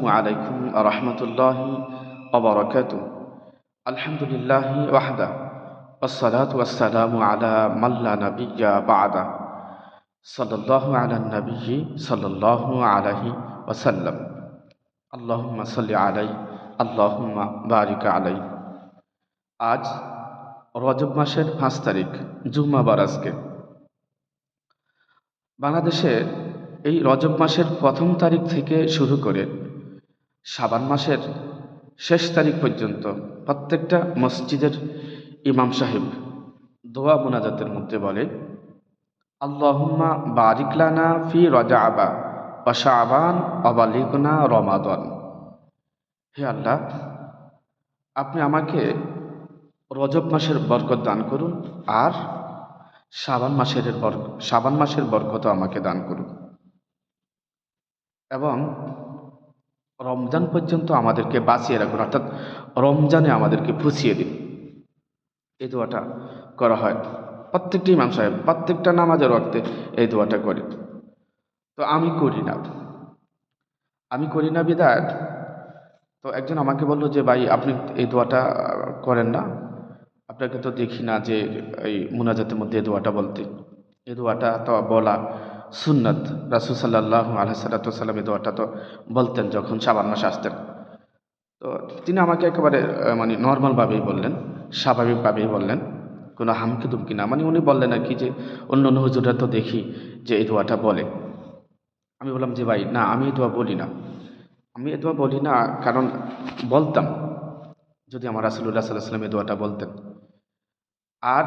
عليكم ورحمة الله وبركاته الحمد لله وحده والصلاة والسلام على من لا نبي بعده صلى الله على النبي صلى الله عليه وسلم اللهم صل عليه اللهم বারিক আলাই আজ রজব মাসের পাঁচ তারিখ জুম্মাবার আজকে বাংলাদেশের এই রজব মাসের প্রথম তারিখ থেকে শুরু করে শাবান মাসের শেষ তারিখ পর্যন্ত প্রত্যেকটা মসজিদের ইমাম সাহেব দোয়া মোনাজাতের মধ্যে বলে, আল্লাহুম্মা বারিকলানা ফি রজা আবা অশাবান অবালিকনা রমাদন। হে আল্লাহ, আপনি আমাকে রজব মাসের বরকত দান করুন আর শাবান মাসের বর শাবান মাসের বরকত আমাকে দান করুন। এবং রমজান পর্যন্ত আমাদেরকে বাঁচিয়ে রাখুন, অর্থাৎ রমজানে আমাদেরকে ফুসিয়ে দিন। এই দোয়াটা করা হয়। প্রত্যেকটি ইমাম সাহেব প্রত্যেকটা নামাজের রক্তে এই দোয়াটা করে তো আমি করি না। আমি করি না বিদায় তো একজন আমাকে বলল যে, ভাই, আপনি এই দোয়াটা করেন না। আপনাকে তো দেখি না যে এই মোনাজাতের মধ্যে এই দোয়াটা বলতে। এই দোয়াটা তো বলা সুন্নত। রাসুল সাল্লাহ আলহাসাল্লাম এই দোয়াটা তো বলতেন যখন সাবান মাসে আসতেন। তো তিনি আমাকে একেবারে মানে নর্মালভাবেই বললেন স্বাভাবিকভাবেই বললেন। কোনো হামকি দুমকি না মানে উনি বললেন আর কি যে, অন্য অন্য হুজুরা তো দেখি যে এই দোয়াটা বলে। আমি বললাম যে, ভাই, না, আমি এই দোয়া বলি না। আমি এই দোয়া বলি না কারণ বলতাম, যদি আমার রাসুল্লাহ সাল্লাহ সাল্লাম এই দোয়াটা বলতেন। আর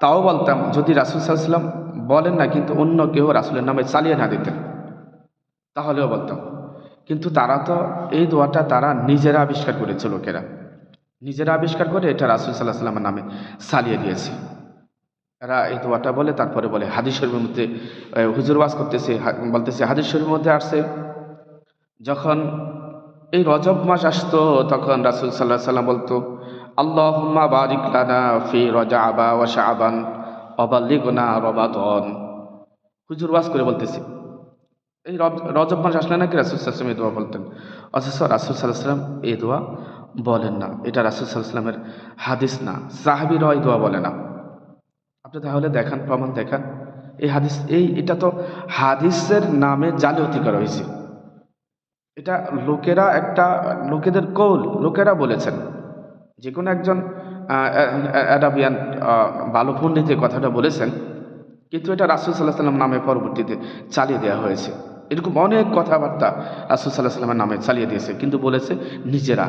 তাও বলতাম, যদি রাসুল সাল্লাহ সাল্লাম বলেন না, কিন্তু অন্য কেউ রাসুলের নামে চালিয়ে না দিতেন। তাহলেও বলতাম কিন্তু তারা তো এই দোয়াটা তারা নিজেরা আবিষ্কার করেছে লোকেরা। নিজেরা আবিষ্কার করে এটা রাসুল সাল্লাহ সাল্লামের নামে চালিয়ে দিয়েছে। এরা এই দোয়াটা বলে, তারপরে বলে, হাদিস শরীফের মধ্যে হুজুর করতেছে বলতেছে, হাদিস শরীফের মধ্যে আসছে, যখন এই রজব মাস আসতো, তখন রাসুল সাল্লাহ সাল্লাম বলতো আল্লাহ বারিক লানা ফি রজা আবা ওয়া শাবান। অবাল্লিগনা রবাদন হুজুর ওয়াজ করে বলতেছি, এই রজব মাস আসলে নাকি রাসুল সাল্লাম এই দোয়া বলতেন? অথচ রাসুল সাল্লাম এই দোয়া বলেন না। এটা রাসুল সাল্লামের হাদিস না। সাহাবিরাও এই দোয়া বলে না। আপনি তাহলে দেখান, প্রমাণ দেখান। এই হাদিস, এই, এটা তো হাদিসের নামে জালিয়াতি করা হয়েছে। এটা লোকেরা একটা, লোকেদের কৌল, লোকেরা বলেছেন, যে কোনো একজন অ্যাডাবিয়ান ভালো পণ্ডিত যে কথাটা বলেছেন, কিন্তু এটা রাসুল সাল্লাহ সাল্লাম নামে পরবর্তীতে চালিয়ে দেওয়া হয়েছে। এরকম অনেক কথাবার্তা রাসুল সাল্লাহ সাল্লামের নামে চালিয়ে দিয়েছে, কিন্তু বলেছে নিজেরা,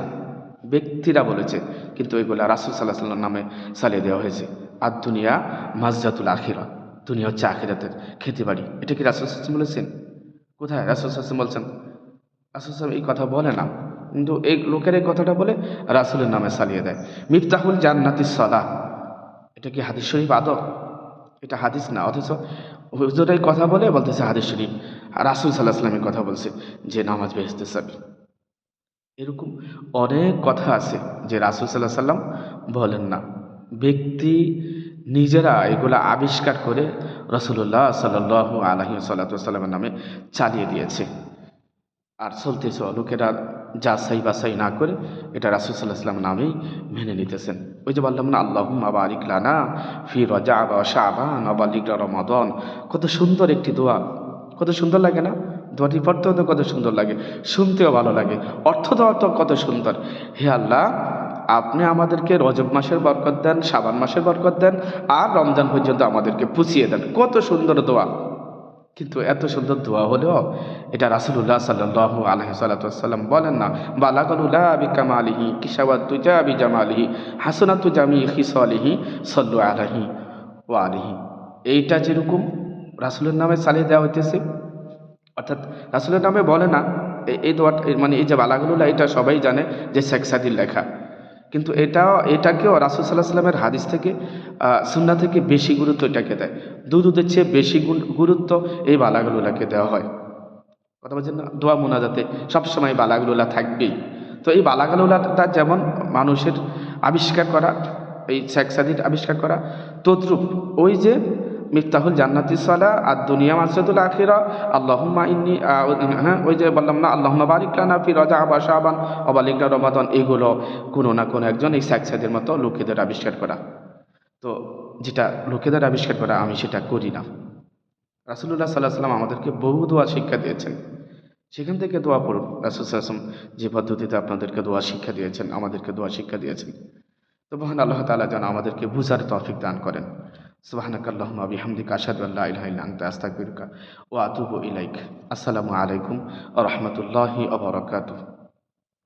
ব্যক্তিরা বলেছে, কিন্তু এগুলো রাসুল সাল্লাহ সাল্লাম নামে চালিয়ে দেওয়া হয়েছে। আর দুনিয়া মাজজাতুল আখিরা, দুনিয়া হচ্ছে আখিরাতের খেতে বাড়ি এটা কি রাসুল সাল্লাম বলেছেন? কোথায়? রাসুল সাল্লাম বলছেন, রাসুল সাহেব এই কথা বলে না। কিন্তু এই লোকের এই কথাটা বলে রাসুলের নামে চালিয়ে দেয়। মিফতাহুল জান্নাতি সলা এটা কি হাদিস শরীফ? আদব? এটা হাদিস না, অথচ হুজুর এই কথা বলে, বলতেছে হাদিস শরীফ। রাসুল সাল্লাহ সাল্লামের কথা বলছে যে, নামাজ বেহেস্তে চাবি। এরকম অনেক কথা আছে যে রাসুল সাল্লাহ সাল্লাম বলেন না। ব্যক্তি নিজেরা এগুলো আবিষ্কার করে রসুল্লাহ সাল্লাহ আলহি সাল্লামের নামে চালিয়ে দিয়েছে। আর চলতেছে। লোকেরা যাচাই বাছাই না করে এটা রাসুল সাল্লাহ সাল্লাম নামেই মেনে নিতেছেন। ওই যে বললাম না আল্লাহ আবারিক লানা ফি রজা বা শাবান আবালিক রমাদন। কত সুন্দর একটি দোয়া। কত সুন্দর লাগে না? দোয়াটি পড়তেও তো কত সুন্দর লাগে, শুনতেও ভালো লাগে। অর্থ দেওয়া তো কত সুন্দর। হে আল্লাহ, আপনি আমাদেরকে রজব মাসের বরকত দেন, শাবান মাসের বরকত দেন, আর রমজান পর্যন্ত আমাদেরকে পুষিয়ে দেন। কত সুন্দর দোয়া। কিন্তু এত সুন্দর দোয়া হলেও এটা রাসুল্লাহ সাল্লাহ আলহি সাল্লাম বলেন না। বালাগলুল্লাহ আবি কামালিহি কিসাওয়াত তুজা আবি জামালিহি হাসনাতু জামি খিসলিহি সল্লু আলহি ও আলিহি। এইটা যেরকম রাসুলের নামে চালিয়ে দেওয়া হইতেছে, অর্থাৎ রাসুলের নামে বলে না এই দোয়াটা মানে এই যে বালাগুল্লাহ এটা সবাই জানে যে শেখ সাদির লেখা। কিন্তু এটা, এটাকেও রাসুল সাল্লাহ সাল্লামের হাদিস থেকে সুন্না থেকে বেশি গুরুত্ব এটাকে দেয়। দুধের চেয়ে বেশি গুরুত্ব এই বালাগুলোলাকে দেওয়া হয়। কথা বলছেন না? দোয়া মোনাজাতে সবসময় বালাগুলোলা থাকবেই। তো এই বালাগুলোলাটা যেমন মানুষের আবিষ্কার করা, এই শেখ আবিষ্কার করা, তদ্রুপ ওই যে মিফতাহুল জান্নাতি সালা আর দুনিয়া মাসুদুল আখিরা। আল্লাহুম্মা ইন্নি হ্যাঁ ওই যে বললাম না, আল্লাহুম্মা বারিক লানা ফি রাজা আবা শাবান অবালিকরা রমাদান। এগুলো কোনো না কোনো একজন এই স্যাকসাদের মতো লোকেদের আবিষ্কার করা। তো যেটা লোকেদের আবিষ্কার করা, আমি সেটা করি না। রাসুলুল্লাহ সাল্লাহ সাল্লাম আমাদেরকে বহু দোয়া শিক্ষা দিয়েছেন। সেখান থেকে দোয়া পড়ুন। রাসুল যে পদ্ধতিতে আপনাদেরকে দোয়া শিক্ষা দিয়েছেন, আমাদেরকে দোয়া শিক্ষা দিয়েছেন। তো মহান আল্লাহ তালা যেন আমাদেরকে বুঝার তৌফিক দান করেন। সুবহানাক আল্লাহুম্মা বিহামদিকা আশহাদু আল্লা ইলাহা ইল্লা আনতা আস্তাগফিরুকা ওয়া আতুবু ইলাইক। আসসালামু আলাইকুম ওয়া রাহমাতুল্লাহি ওয়া বারাকাতুহু।